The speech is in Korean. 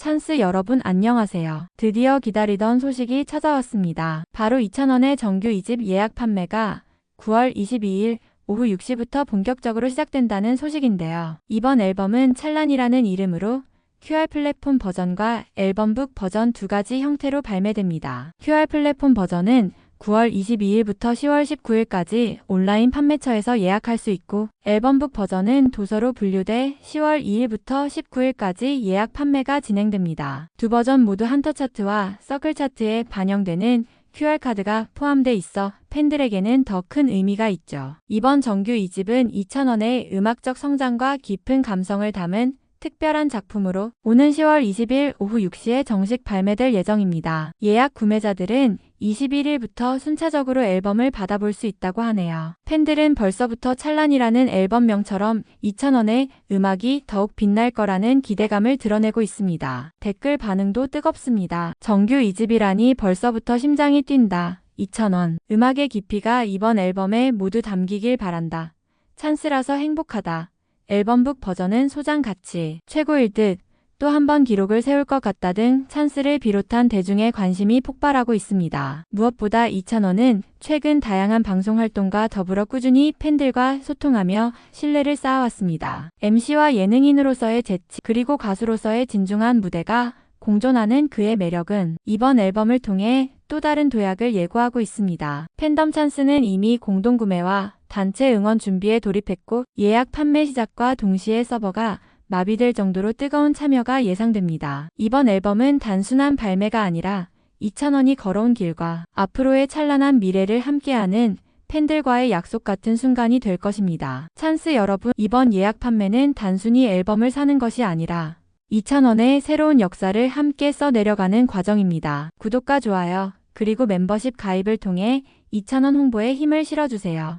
찬스 여러분 안녕하세요. 드디어 기다리던 소식이 찾아왔습니다. 바로 2,000원의 정규 2집 예약 판매가 9월 22일 오후 6시부터 본격적으로 시작된다는 소식인데요. 이번 앨범은 찰란이라는 이름으로 QR 플랫폼 버전과 앨범북 버전 두 가지 형태로 발매됩니다. QR 플랫폼 버전은 9월 22일부터 10월 19일까지 온라인 판매처에서 예약할 수 있고 앨범북 버전은 도서로 분류돼 10월 2일부터 19일까지 예약 판매가 진행됩니다. 두 버전 모두 한터 차트와 서클 차트에 반영되는 QR카드가 포함돼 있어 팬들에게는 더 큰 의미가 있죠. 이번 정규 2집은 2,000원의 음악적 성장과 깊은 감성을 담은 특별한 작품으로 오는 10월 20일 오후 6시에 정식 발매될 예정입니다. 예약 구매자들은 21일부터 순차적으로 앨범을 받아볼 수 있다고 하네요. 팬들은 벌써부터 찰란이라는 앨범명처럼 2,000원의 음악이 더욱 빛날 거라는 기대감을 드러내고 있습니다. 댓글 반응도 뜨겁습니다. 정규 2집이라니 벌써부터 심장이 뛴다. 2,000원. 음악의 깊이가 이번 앨범에 모두 담기길 바란다. 찬스라서 행복하다. 앨범북 버전은 소장 가치 최고일 듯 또 한 번 기록을 세울 것 같다 등 찬스를 비롯한 대중의 관심이 폭발하고 있습니다. 무엇보다 2,000원은 최근 다양한 방송 활동과 더불어 꾸준히 팬들과 소통하며 신뢰를 쌓아왔습니다. MC와 예능인으로서의 재치 그리고 가수로서의 진중한 무대가 공존하는 그의 매력은 이번 앨범을 통해 또 다른 도약을 예고하고 있습니다. 팬덤 찬스는 이미 공동구매와 단체 응원 준비에 돌입했고 예약 판매 시작과 동시에 서버가 마비될 정도로 뜨거운 참여가 예상됩니다. 이번 앨범은 단순한 발매가 아니라 2,000원이 걸어온 길과 앞으로의 찬란한 미래를 함께하는 팬들과의 약속 같은 순간이 될 것입니다. 찬스 여러분, 이번 예약 판매는 단순히 앨범을 사는 것이 아니라 2,000원의 새로운 역사를 함께 써내려가는 과정입니다. 구독과 좋아요, 그리고 멤버십 가입을 통해 2,000원 홍보에 힘을 실어주세요.